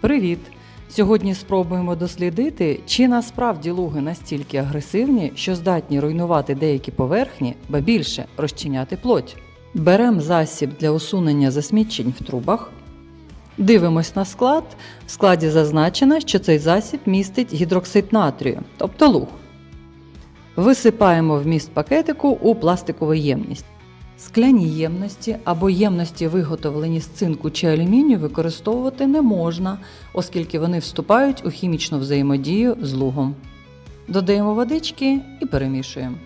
Привіт! Сьогодні спробуємо дослідити, чи насправді луги настільки агресивні, що здатні руйнувати деякі поверхні, ба більше розчиняти плоть. Беремо засіб для усунення засмічень в трубах. Дивимось на склад. В складі зазначено, що цей засіб містить гідроксид натрію, тобто луг. Висипаємо вміст пакетику у пластикову ємність. Скляні ємності або ємності, виготовлені з цинку чи алюмінію, використовувати не можна, оскільки вони вступають у хімічну взаємодію з лугом. Додаємо водички і перемішуємо.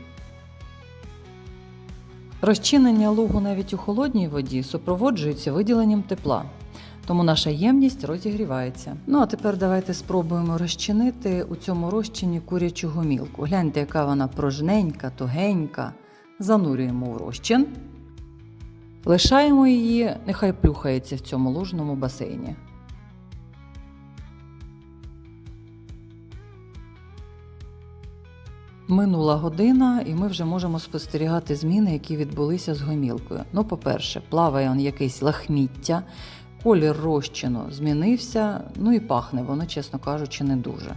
Розчинення лугу навіть у холодній воді супроводжується виділенням тепла, тому наша ємність розігрівається. Ну а тепер давайте спробуємо розчинити у цьому розчині курячу гомілку. Гляньте, яка вона прожненька, тугенька. Занурюємо в розчин. Лишаємо її, нехай плюхається в цьому лужному басейні. Минула година, і ми вже можемо спостерігати зміни, які відбулися з гомілкою. Ну, по-перше, плаває он якесь лахміття, колір розчину змінився, ну і пахне воно, чесно кажучи, не дуже.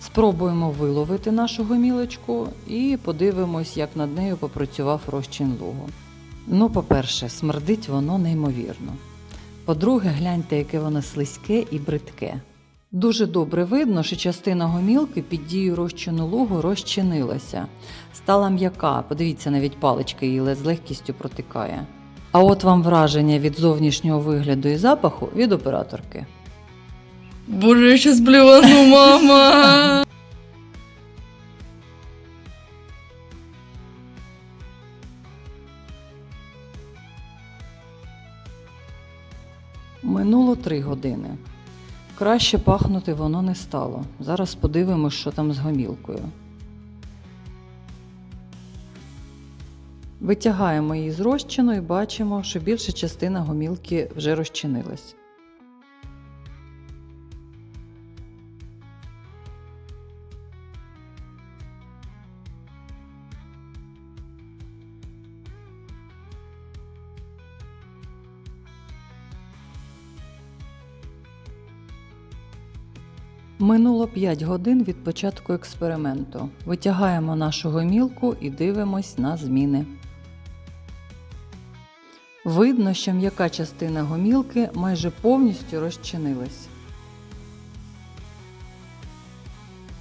Спробуємо виловити нашу гомілочку і подивимось, як над нею попрацював розчин лугу. Ну, по-перше, смердить воно неймовірно. По-друге, гляньте, яке воно слизьке і бридке. Дуже добре видно, що частина гомілки під дією розчину лугу розчинилася, стала м'яка. Подивіться, навіть паличка її з легкістю протикає. А от вам враження від зовнішнього вигляду і запаху від операторки. Боже, я щас блювану, мама. Минуло три години. Краще пахнути воно не стало. Зараз подивимось, що там з гомілкою. Витягаємо її з розчину і бачимо, що більша частина гомілки вже розчинилась. Минуло 5 годин від початку експерименту. Витягаємо нашу гомілку і дивимось на зміни. Видно, що м'яка частина гомілки майже повністю розчинилась.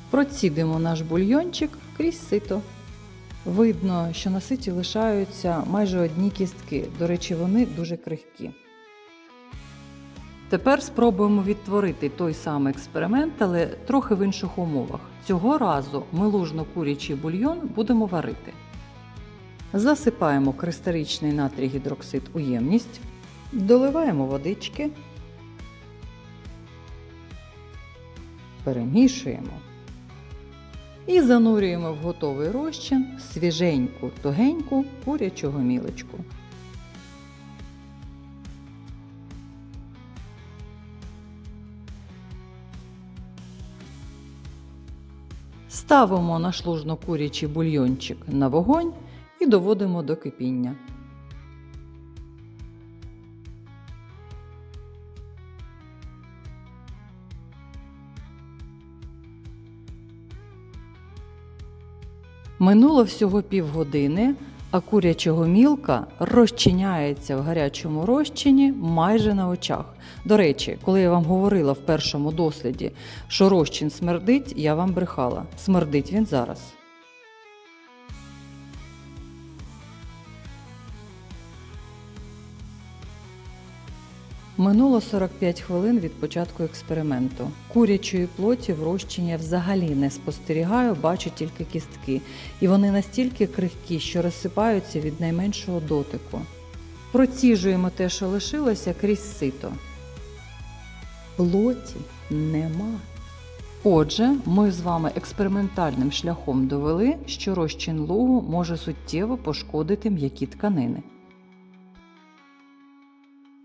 Процідимо наш бульйончик крізь сито. Видно, що на ситі лишаються майже одні кістки. До речі, вони дуже крихкі. Тепер спробуємо відтворити той самий експеримент, але трохи в інших умовах. Цього разу ми лужно-курячий бульйон будемо варити. Засипаємо кристалічний натрій гідроксид у ємність, доливаємо водички, перемішуємо і занурюємо в готовий розчин свіженьку тугеньку курячу гомілочку. Ставимо наш лужно-курячий бульйончик на вогонь і доводимо до кипіння. Минуло всього півгодини, а куряча гомілка розчиняється в гарячому розчині майже на очах. До речі, коли я вам говорила в першому досліді, що розчин смердить, я вам брехала. Смердить він зараз. Минуло 45 хвилин від початку експерименту. Курячої плоті в розчині взагалі не спостерігаю, бачу тільки кістки, і вони настільки крихкі, що розсипаються від найменшого дотику. Проціжуємо те, що лишилося крізь сито. Плоті нема. Отже, ми з вами експериментальним шляхом довели, що розчин лугу може суттєво пошкодити м'які тканини.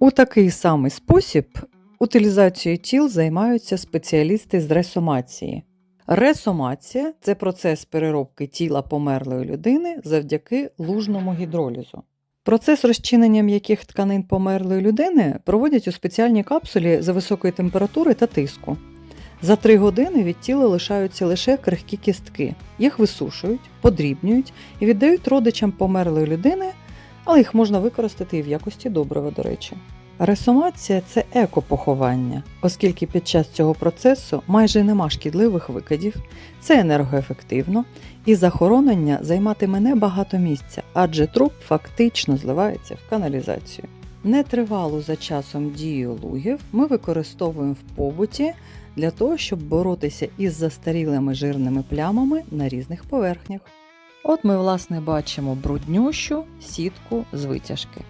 У такий самий спосіб утилізацією тіл займаються спеціалісти з ресомації. Ресомація це процес переробки тіла померлої людини завдяки лужному гідролізу. Процес розчинення м'яких тканин померлої людини проводять у спеціальній капсулі за високої температури та тиску. За три години від тіла лишаються лише крихкі кістки. Їх висушують, подрібнюють і віддають родичам померлої людини, але їх можна використати і в якості добрива, до речі. Ресомація це екопоховання, оскільки під час цього процесу майже нема шкідливих викидів, це енергоефективно, і захоронення займатиме небагато місця, адже труп фактично зливається в каналізацію. Нетривалу за часом дію лугів ми використовуємо в побуті для того, щоб боротися із застарілими жирними плямами на різних поверхнях. От ми, власне, бачимо бруднющу сітку з витяжки.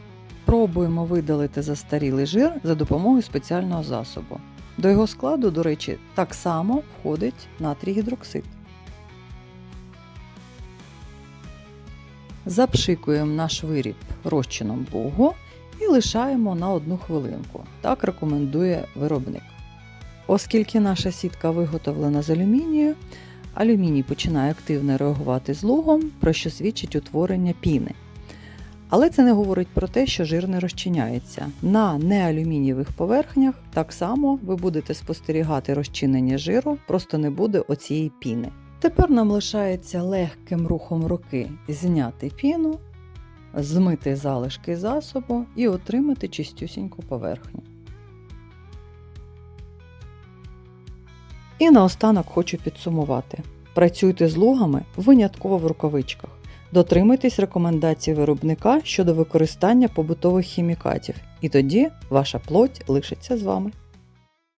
Пробуємо видалити застарілий жир за допомогою спеціального засобу. До його складу, до речі, так само входить натрій гідроксид. Запшикуємо наш виріб розчином лугу і лишаємо на одну хвилинку. Так рекомендує виробник. Оскільки наша сітка виготовлена з алюмінію, алюміній починає активно реагувати з лугом, про що свідчить утворення піни. Але це не говорить про те, що жир не розчиняється. На неалюмінієвих поверхнях так само ви будете спостерігати розчинення жиру, просто не буде оцієї піни. Тепер нам лишається легким рухом руки зняти піну, змити залишки засобу і отримати чистюсіньку поверхню. І наостанок хочу підсумувати: працюйте з лугами винятково в рукавичках. Дотримуйтесь рекомендацій виробника щодо використання побутових хімікатів, і тоді ваша плоть лишиться з вами.